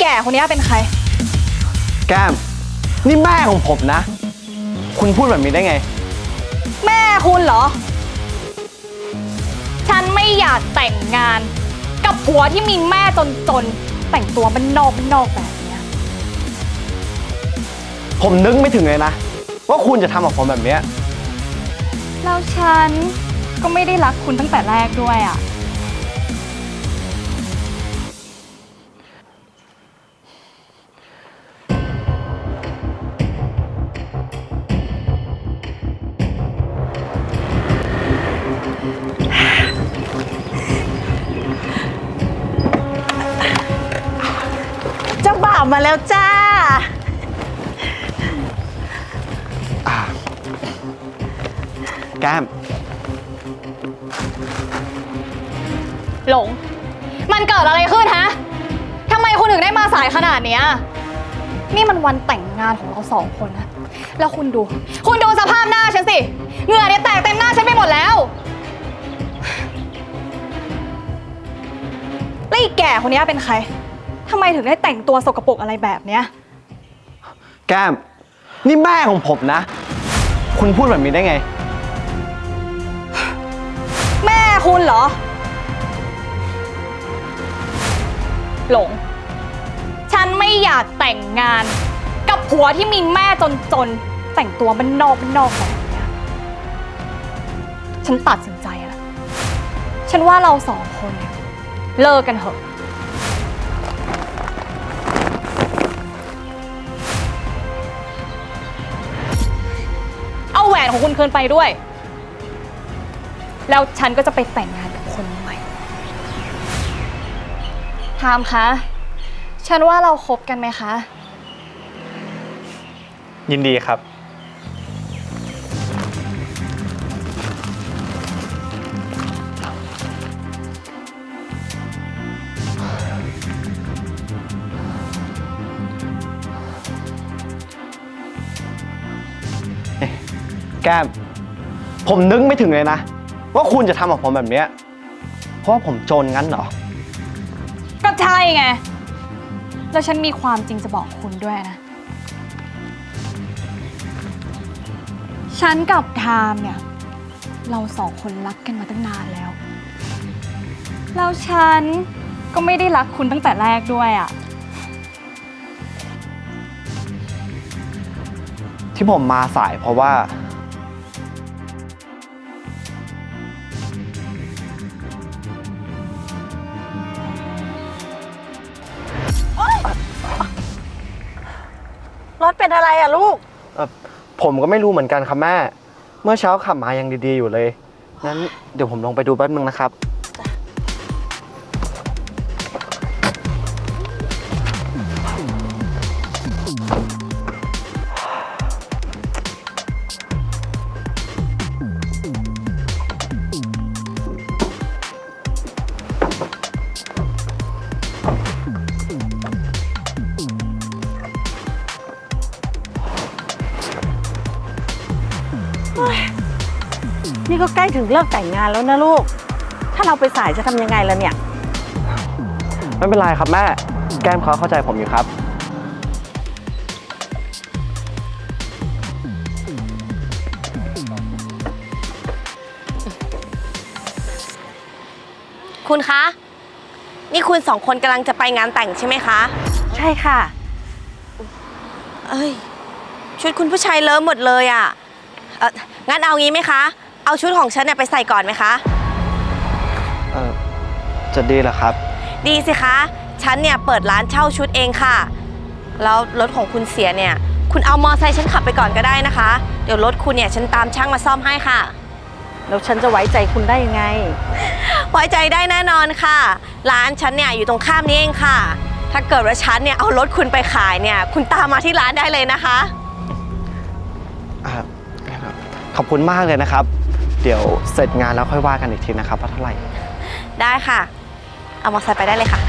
แก่คนนี้เป็นใคร แก้ม นี่แม่ของผมนะ คุณพูดแบบนี้ได้ไง แม่คุณเหรอ ฉันไม่อยากแต่งงาน กับผัวที่มีแม่จนๆ แต่งตัวมันนอกมันนอกแบบเนี้ยผมนึกไม่ถึงเลยนะ ว่าคุณจะทำกับผมแบบเนี้ย แล้วฉันก็ไม่ได้รักคุณตั้งแต่แรกด้วยอะ เจ้าบ่าวมาแล้วจ้าแก้ม หลง มันเกิดอะไรขึ้นฮะทำไมคุณถึงได้มาสายขนาดเนี้ย นี่มันวันแต่งงานของเราสองคนนะ แล้วคุณดู คุณดูสภาพหน้าฉันสิ เหงื่อเนี่ยแตกเต็มหน้าฉันไปหมดแล้วแล้วอีกแก่คนนี้เป็นใคร ทำไมถึงได้แต่งตัวสกปรกอะไรแบบเนี้ย แก้ม นี่แม่ของผมนะ คุณพูดแบบนี้ได้ไง แม่คุณเหรอ หลง ฉันไม่อยากแต่งงาน กับผัวที่มีแม่จนๆ แต่งตัวมันนอกมันนอกแบบเนี้ยฉันตัดสินใจแล้ว ฉันว่าเราสองคนเนี่ยเลิกกันเถอะ นของคุณคืนไปด้วย แล้วฉันก็จะไปแต่งงานกับคนใหม่ทามคะ ฉันว่าเราคบกันไหมคะ ยินดีครับ แก้ม ผมนึกไม่ถึงเลยนะ ว่าคุณจะทำกับผมแบบเนี้ยเพราะว่าผมจนงั้นเหรอ ก็ใช่ไง แล้วฉันมีความจริงจะบอกคุณด้วยนะ ฉันกับทามเนี่ย เราสองคนรักกันมาตั้งนานแล้ว แล้วฉันก็ไม่ได้รักคุณตั้งแต่แรกด้วยอะ ที่ผมมาสายเพราะว่า รถเป็นอะไรอะลูก เอ่อผมก็ไม่รู้เหมือนกันครับแม่ เมื่อเช้าขับมายังดีๆอยู่เลย งั้นเดี๋ยวผมลงไปดูแป๊บนึงนะครับ นี่ก็ใกล้ถึงเลิกแต่งงานแล้วนะลูก ถ้าเราไปสายจะทำยังไงล่ะเนี่ย ไม่เป็นไรครับแม่ แก้มเขาเข้าใจผมอยู่ครับ คุณคะ นี่คุณสองคนกำลังจะไปงานแต่งใช่ไหมคะ ใช่ค่ะ เอ้ย ชุดคุณผู้ชายเลอะหมดเลยอะ่ะเอองั้นเอางี้ไหมคะ เอาชุดของฉันเนี่ยไปใส่ก่อนไหมคะ เออจะดีเหรอครับ ดีสิคะ ฉันเนี่ยเปิดร้านเช่าชุดเองค่ะ แล้วรถของคุณเสียเนี่ย คุณเอามอไซค์ฉันขับไปก่อนก็ได้นะคะ เดี๋ยวรถคุณเนี่ยฉันตามช่างมาซ่อมให้ค่ะ แล้วฉันจะไว้ใจคุณได้ยังไง ไว้ใจได้แน่นอนค่ะ ร้านฉันเนี่ยอยู่ตรงข้ามนี้เองค่ะ ถ้าเกิดว่าฉันเนี่ยเอารถคุณไปขายเนี่ย คุณตามมาที่ร้านได้เลยนะคะ อ่าขอบคุณมากเลยนะครับ เดี๋ยวเสร็จงานแล้วค่อยว่ากันอีกทีนะครับว่าเท่าไหร่ ได้ค่ะ เอามอเตอร์ไซค์ไปได้เลยค่ะ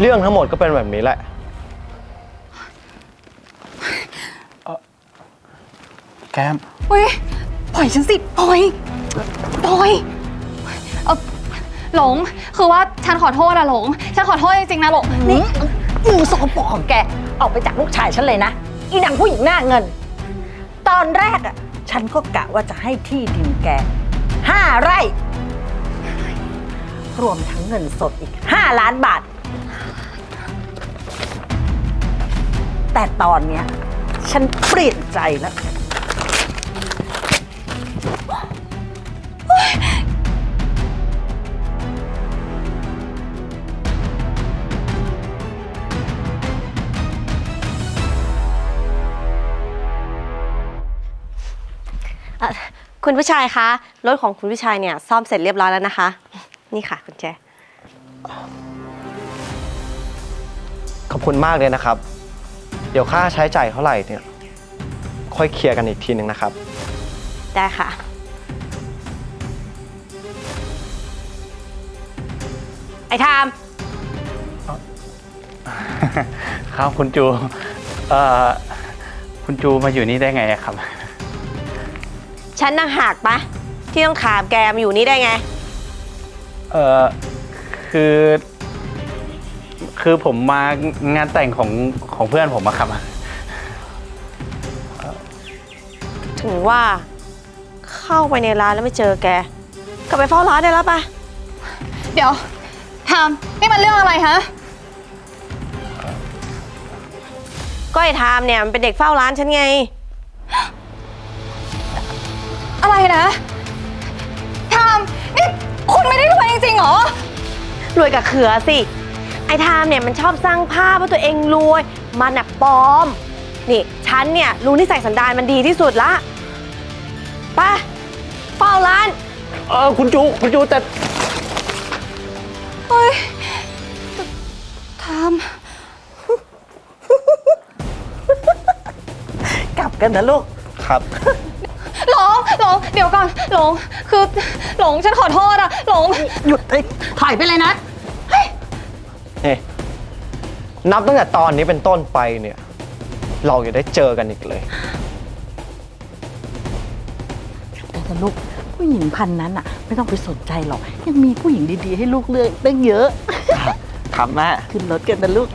เรื่องทั้งหมดก็เป็นแบบนี้แหละ แก้ม เฮ้ย ปล่อยฉันสิ ปล่อย ปล่อย เออหลง คือว่าฉันขอโทษอะหลง ฉันขอโทษจริงๆนะหลง นี่มือสกปรกของแกออกไปจากลูกชายฉันเลยนะ อีนางผู้หญิงหน้าเงิน ตอนแรกอะฉันก็กะว่าจะให้ที่ดินแกห้าไร่ รวมทั้งเงินสดอีกห้าล้านบาท แต่ตอนเนี้ย ฉันเปลี่ยนใจแล้ว อ่อคุณผู้ชายคะรถของคุณผู้ชายเนี่ยซ่อมเสร็จเรียบร้อยแล้วนะคะ นี่ค่ะคุณแจ ขอบคุณมากเลยนะครับ เดี๋ยวค่าใช้จ่ายเท่าไหร่เนี่ย ค่อยเคลียร์กันอีกทีหนึ่งนะครับ ได้ค่ะ ไอ้ทาม ครับคุณจูเอ่อคุณจูมาอยู่นี่ได้ไงอะครับ ฉันนั่งหากปะที่ต้องถามแกมาอยู่นี่ได้ไง เอ่อคือ คือผมมางานแต่งของของเพื่อนผมอะครับ ถึงว่าเข้าไปในร้านแล้วไม่เจอแก กลับไปเฝ้าร้านได้แล้วปะเดี๋ยวทามนี่มันเรื่องอะไรฮะ ก็ไอ้ทามเนี่ยมันเป็นเด็กเฝ้าร้านฉันไง นะทามนี่คุณไม่ได้รวยจริงๆเหรอ รวยกับเขือสิ ไอ้ทามเนี่ยมันชอบสร้างภาพว่าตัวเองรวย มันน่ะปลอม นี่ฉันเนี่ยรู้นิสัยสันดานมันดีที่สุดละไปเฝ้าร้าน เออคุณจูคุณจูแต่เฮ้ยทามกลับกันนะลูก ครับหล งหลงเดี๋ยวก่อนหลงคือหลงฉันขอโทษอะหลงหยุดเลยถอยไปเลยนะ นี่นับตั้งแต่ตอนนี้เป็นต้นไปเนี่ย เราอย่าได้เจอกันอีกเลย แต่ถ้าลูกผู้หญิงพันนั้นอะ ไม่ต้องไปสนใจหรอก ยังมีผู้หญิงดีๆ ให้ลูกเลือกตั้งเยอะ ครับแม่ขึ้นรถกันนะลูก